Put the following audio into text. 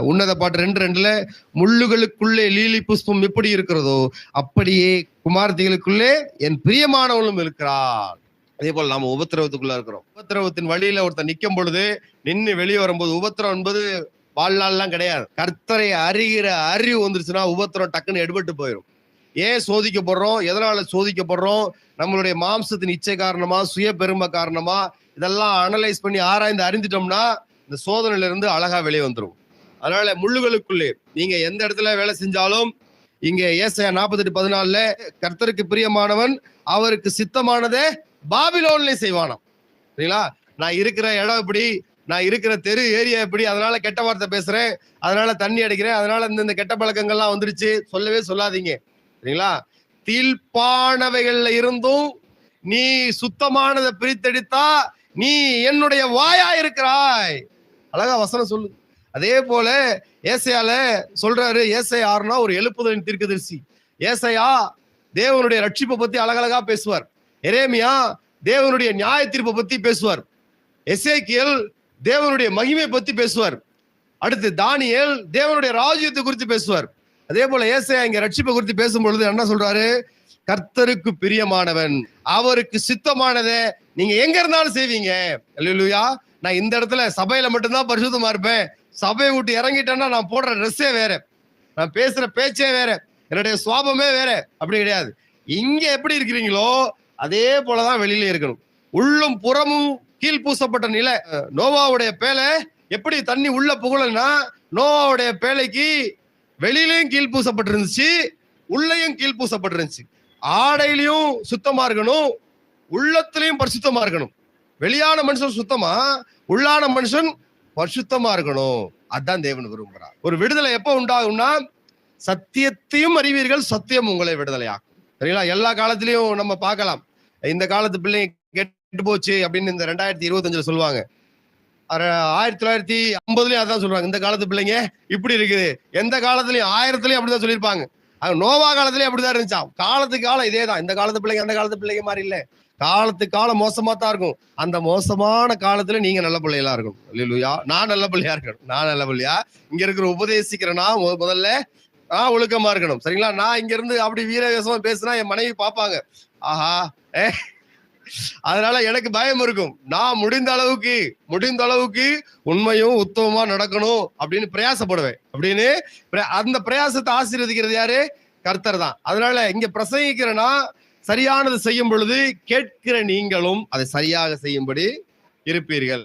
உன்னத பாட்டு ரெண்டு ரெண்டுல முள்ளுகளுக்குள்ளே லீலி புஷ்பம் எப்படி இருக்கிறதோ அப்படியே குமார்த்திகளுக்குள்ளே என் பிரியமானவளும் இருக்கிறாள். அதே போல நாம உபத்திரவத்துக்குள்ள இருக்கிறோம். உபத்திரவத்தின் வழியில ஒருத்தர் நிற்கும் பொழுது நின்று வெளியே வரும்போது உபத்திரம் என்பது வாழ்நாள்லாம் கிடையாது. கர்த்தரை அறிகிற அறிவு வந்துருச்சுன்னா உபத்திரம் டக்குன்னு எடுபட்டு போயிடும் ஏன் சோதிக்கப்படுறோம்? எதனால சோதிக்கப்படுறோம்? நம்மளுடைய மாம்சத்தின் இச்சை காரணமா சுய பெருமை காரணமா இதெல்லாம் அனலைஸ் பண்ணி ஆராய்ந்து அறிந்துட்டோம்னா இந்த சோதனையில இருந்து அழகா வெளியே வந்துடும் அதனால முள்ளுகளுக்குள்ளே நீங்க எந்த இடத்துல வேலை செஞ்சாலும் இங்க ஏசையா நாற்பத்தெட்டு பதினாலுல கர்த்தருக்கு பிரியமானவன் அவருக்கு சித்தமானதே பாபிலோன்ல செய்வானாம். சரிங்களா நான் இருக்கிற இடம் இப்படி நான் இருக்கிற தெரு ஏரியா எப்படி அதனால கெட்ட வார்த்தை பேசுறேன் அதனால தண்ணி அடிக்கிறேன் அதனால இந்த இந்த கெட்ட பழக்கங்கள்லாம் வந்துருச்சு சொல்லவே சொல்லாதீங்க. சரிங்களா தீழ்ப்பானவைகள்ல இருந்தும் நீ சுத்தமானதை பிரித்தெடுத்தா நீ என்னுடைய வாயா இருக்கிறாய். அழகா வசனம் சொல்லு அதே போல ஏசையால சொல்றாரு ஏசை ஆறுனா ஒரு எழுப்புதலின் தீர்க்கதரிசி. ஏசையா தேவனுடைய ரட்சிப்பை பத்தி அழகழகா பேசுவார். எரேமியா தேவனுடைய நியாய தீர்ப்பை பத்தி பேசுவார். எசேக்கியல் தேவனுடைய மகிமை பத்தி பேசுவார். அடுத்து தானியேல் தேவனுடைய ராஜ்யத்தை குறித்து பேசுவார். அதே போல ஏசையா இங்க ரட்சிப்பை குறித்து பேசும் பொழுது என்ன சொல்றாரு? கர்த்தருக்கு பிரியமானவன் அவருக்கு சித்தமானதை நீங்க எங்க இருந்தாலும் செய்வீங்க. அல்லேலூயா. நான் இந்த இடத்துல சபையில மட்டும்தான் பரிசுத்தமா இருப்பேன். சபையை விட்டு இறங்கிட்டேன்னா நான் போடுற ட்ரெஸ்ஸே வேற. நான் பேசுற பேச்சே வேற. என்னுடைய சுவாபமே வேற. அப்படி கிடையாது. இங்க எப்படி இருக்கிறீங்களோ அதே போலதான் வெளியில இருக்கணும். உள்ளும் புறமும் கீழ் பூசப்பட்ட நிலை நோவாவுடைய பேலை எப்படி தண்ணி உள்ள புகழன்னா நோவாவுடைய பேலைக்கு வெளியிலையும் கீழ் பூசப்பட்டிருந்துச்சு உள்ளையும் கீழ் பூசப்பட்டிருந்துச்சு. ஆடையிலையும் சுத்தமா இருக்கணும் உள்ளத்திலையும் பரிசுத்தமா இருக்கணும். வெளியான மனுஷன் சுத்தமா உள்ளான மனுஷன் பரிசுத்தமா இருக்கணும். அதான் தேவன் விரும்புறார் ஒரு விடுதலை எப்போ உண்டாகும்னா சத்தியத்தையும் அறிவீர்கள் சத்தியம் உங்களை விடுதலையாகும் சரிங்களா? எல்லா காலத்திலையும் நம்ம பார்க்கலாம். இந்த காலத்து பிள்ளைங்க கெட்டு போச்சு அப்படின்னு இந்த ரெண்டாயிரத்தி இருபத்தஞ்சுல சொல்லுவாங்க. ஆயிரத்தி தொள்ளாயிரத்தி ஐம்பதுலயும் அதான் சொல்றாங்க. இந்த காலத்து பிள்ளைங்க இப்படி இருக்குது. எந்த காலத்துலயும் ஆயிரத்துலயும் அப்படிதான் சொல்லியிருப்பாங்க. அது நோவா காலத்துலயும் அப்படிதான் இருந்துச்சா காலத்துக்கு காலம் இதே தான் இந்த காலத்து பிள்ளைங்க அந்த காலத்து பிள்ளைங்க மாதிரி இல்லை. காலத்துக்கு காலம் மோசமா தான் இருக்கும். அந்த மோசமான காலத்துல நீங்க நல்ல பிள்ளைகளா இருக்கும் இல்லையா நான் நல்ல பிள்ளையா இருக்கணும். நான் நல்ல பிள்ளையா? இங்க இருக்கிற உபதேசிக்கிறேன்னா முதல்ல நான் ஒழுக்கமா இருக்கணும். சரிங்களா? நான் இங்க இருந்து அப்படி வீரவேசமா பேசினா என் மனைவி பார்ப்பாங்க. ஆஹா ஏ அதனால எனக்கு பயம் இருக்கும். நான் முடிந்த அளவுக்கு முடிந்த அளவுக்கு உண்மையும் உத்தமமா நடக்கணும் அப்படின்னு பிரயாசப்படுவேன். அப்படின்னு அந்த பிரயாசத்தை ஆசீர்வதிக்கிறது யாரு? கர்த்தர் தான். அதனால இங்க பிரசங்கிக்கிறேன்னா சரியானது செய்யும் பொழுது கேட்கிற நீங்களும் அதை சரியாக செய்யும்படி இருப்பீர்கள்.